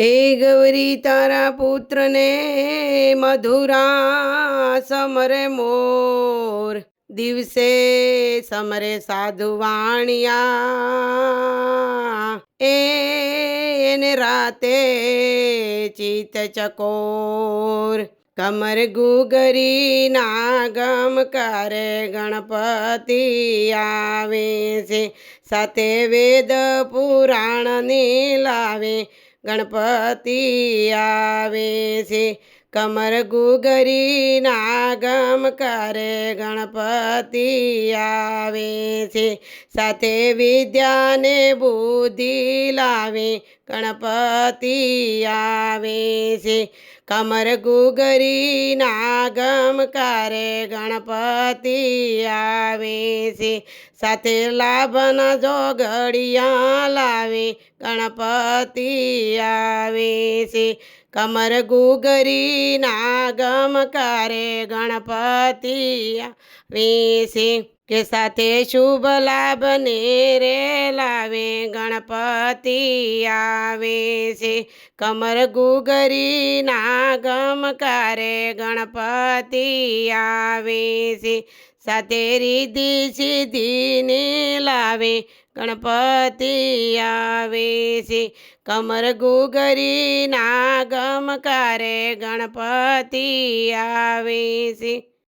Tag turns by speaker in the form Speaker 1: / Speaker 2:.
Speaker 1: એ ગૌરી તારા પુત્રને મધુરા સમરે મોર. દિવસે સમરે સાધુ વાણિયા એને રાતે ચિત ચકોર. કમર ગુગરી નાગમ કરે ગણપતિ આવે છે. સાથે વેદ પુરાણની લાવે. ગણપતિ આવે છે. કમર ગુગરી નાગમ કરે ગણપતિ આવે છે. સાથે વિદ્યાને બુદ્ધિ લાવે ગણપતિ આવે છે. કમર ગુગરી નાગમ કરે ગણપતિ આવે છે. સાથે લાભના જોગડિયા લાવે ગણપતિ આવે છે. કમર ગુગરી નાગમ કરે ગણપતિ આવે છે. કે સાથે શુભ લાભને રે લાવે, ગણપતિ આવે છે. કમર ગુગરી નાગમ કરે, ગણપતિ આવે છે. સાથે રીધિ સિદ્ધિને લાવે, ગણપતિ આવે છે. કમર ગુગરી નાગમ કરે, ગણપતિ આવે છે.